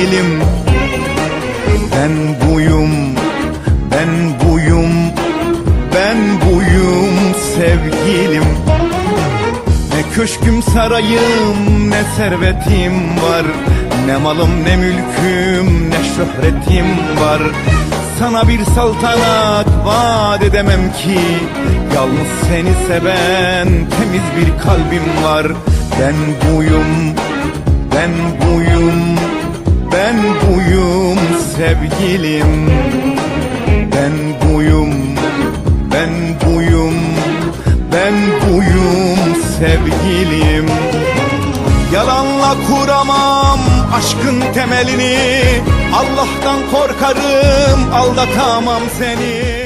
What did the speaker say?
değilim. Ben buyum, ben buyum, ben buyum sevgilim. Ne köşküm sarayım, ne servetim var. Ne malım ne mülküm, ne şöhretim var. Sana bir saltanat vaat edemem ki. Yalnız seni seven temiz bir kalbim var. Ben buyum, ben buyum ben buyum sevgilim. Ben buyum, ben buyum, ben buyum sevgilim. Yalanla kuramam aşkın temelini. Allah'tan korkarım aldatamam seni